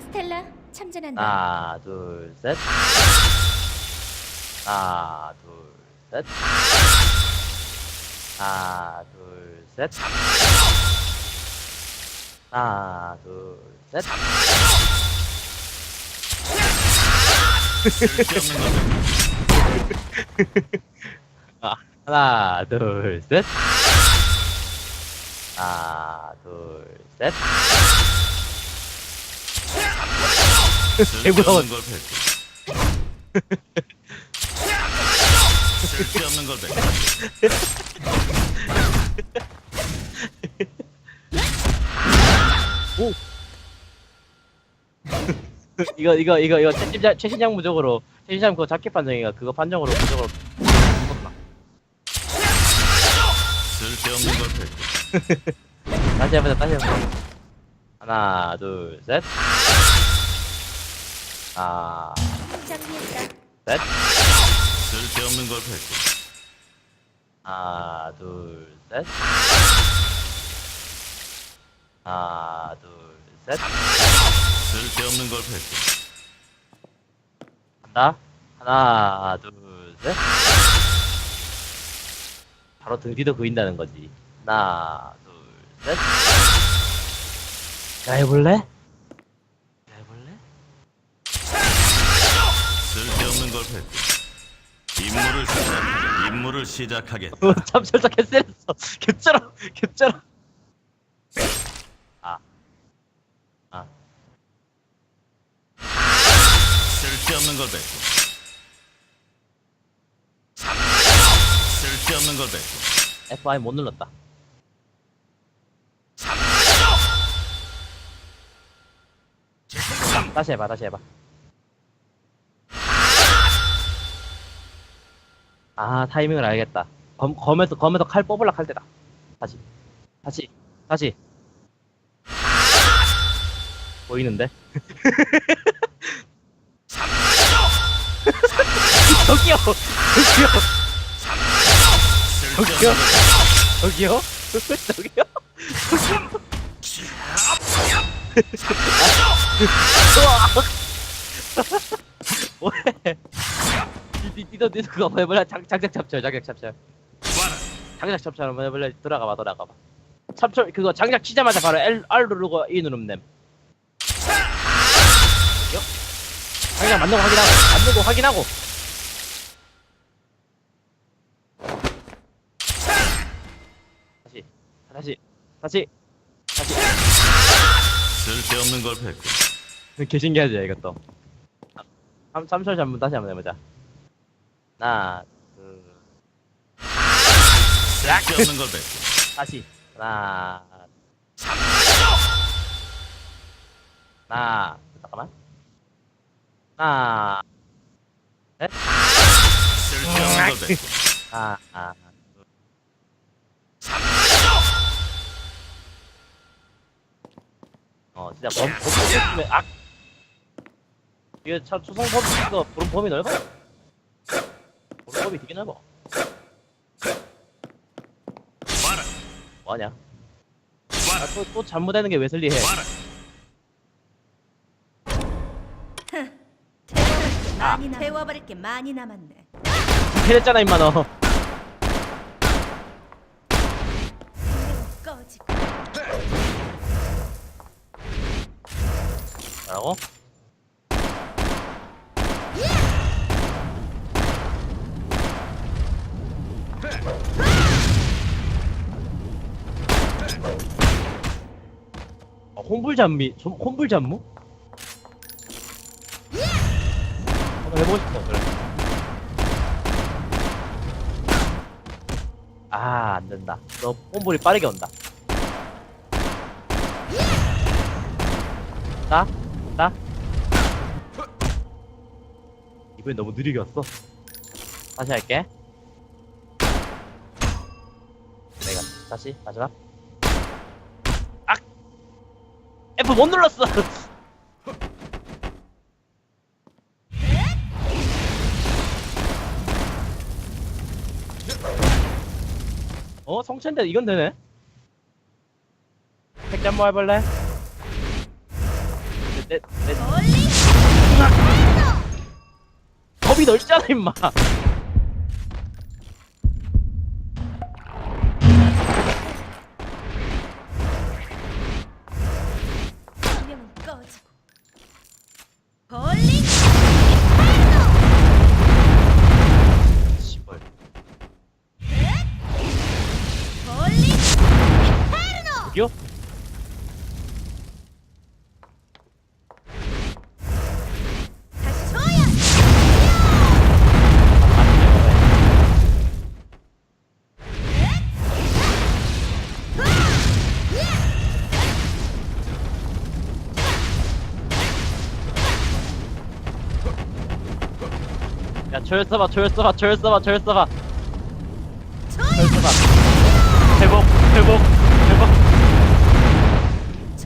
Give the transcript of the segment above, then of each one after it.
스텔라 참전한다. 하나, 둘, 셋. 하나, 둘, 셋. 하나, 둘, 셋. 하나, 둘, 셋. 아, 하나, 둘, 셋. 하나, 둘, 셋. 쓸데없는 걸 뱉고. 쓸데없는 걸 오. 이거 이거 이거 이거 최신장 최신장 무적으로 최신장 그거 자켓 판정이가? 그거 판정으로 무적으로 쓸데없는 걸 뱉고. 다시 해보자 다시 해보자. 하나 둘셋 장비했다. 셋 쓸데없는 걸 뱉고 하나 둘 셋. 하나 둘 셋. 쓸데없는 걸 뱉고 간다. 하나 둘 셋. 바로 등 뒤도 그인다는 거지. 하나 둘셋. 자 해볼래? 자 해볼래? 쓸데없는 걸 뱉고 임무를 시작 임무를 시작하겠다. 어, 개쎄했어. 개쩔어 개쩔어. 아. 아. 쓸데없는 걸 뱉고 쓸데없는 걸 뱉고. F5 못 눌렀다. 다시 해봐 다시 해봐 아 타이밍을 알겠다. 검, 검에서 검에서 칼 뽑으려 할 때다. 다시. 다시. 다시. 보이는데? 저기요! 저기요! 저기요? 걸 저기요? 저기요? 뭐해? 너, 니, 그거 한번 해볼래? 장, 장작 찹철, 장작 찹철. 장작 찹철 한번 해볼래? 들어가봐, 들어가봐. 찹철, 그거 장작 치자마자 바로 L, R 누르고 E 누르면 됨. 요? 장작 맞는 거 확인하고, 맞는 거 확인하고. 다시, 다시, 다시, 다시. 쓸데없는 걸 뱉고 개 신기하지 이것도 삼, 삼철 전문 다시 한번 해보자 하나 둘. 쓸데없는 걸 뱉고 다시. 하나 하나 잠깐만. 하나 쓸데없는 걸 뱉고 하나 둘. 어 진짜 범, 범, 범, 악. 이게 참 초성 범, 이거 범, 범이 넓어. 범, 범 이 되게 넓어 봐라 뭐하냐 아, 또, 또 잘못되는 게 웨슬리 해 봐라 많이 남. 태워버릴 게 많이 남았네. 캐냈잖아 임마 너 꺼지고. 뭐라고? 어, 혼불잡미, 좀 혼불잡무? 한번 해보고 싶어, 그래. 아, 안 된다. 너 혼불이 빠르게 온다. 나? 나? 이번엔 너무 느리게 왔어. 다시 할게. 내가 다시 마지막. F 못 눌렀어. 어 성체인데 이건 되네. 택지 한번 해볼래? 내, 내, 멀리 겁이 넓잖아, 임마. 소야 야, 조열 써봐. 소야 조열 써봐. 회복, 회복, 회복.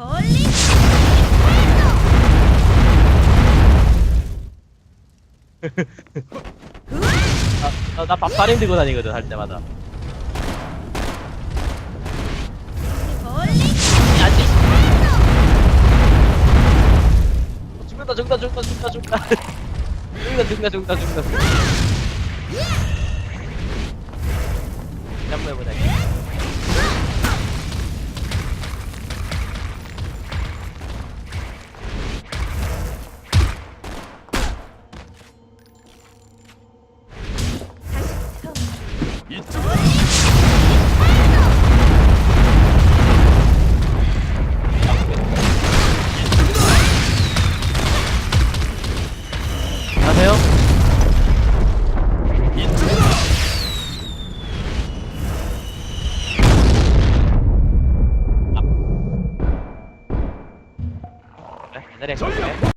멀리 나, 나 밥살림 들고 다니거든, 할 때마다. 멀리 아직. 죽는다, 죽는다, 죽는다, 죽는다, 죽는다. 죽는다, 죽는다, 죽는다, 죽는다. 한번 해보자.